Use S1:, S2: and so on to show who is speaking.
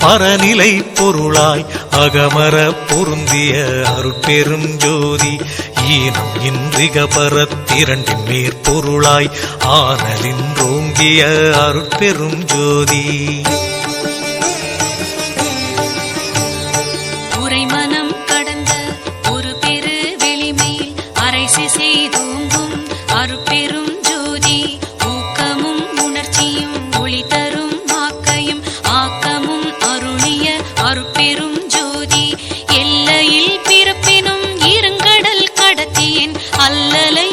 S1: பரநிலை பொருளாய் அகமர பொருந்திய அருட்பெரும் ஜோதி ஈனம் இன்றிக பரத்திரண்டின் மேற்பொருளாய் ஆனலின்றோங்கிய அருட்பெரும் ஜோதி
S2: உரைமனம் கடந்த ஒரு பெரு அருட்பெரும் பெரும் ஜோதி. எல்லையில் பிறப்பினும் இருங்கடல் கடத்தியன். அல்லலை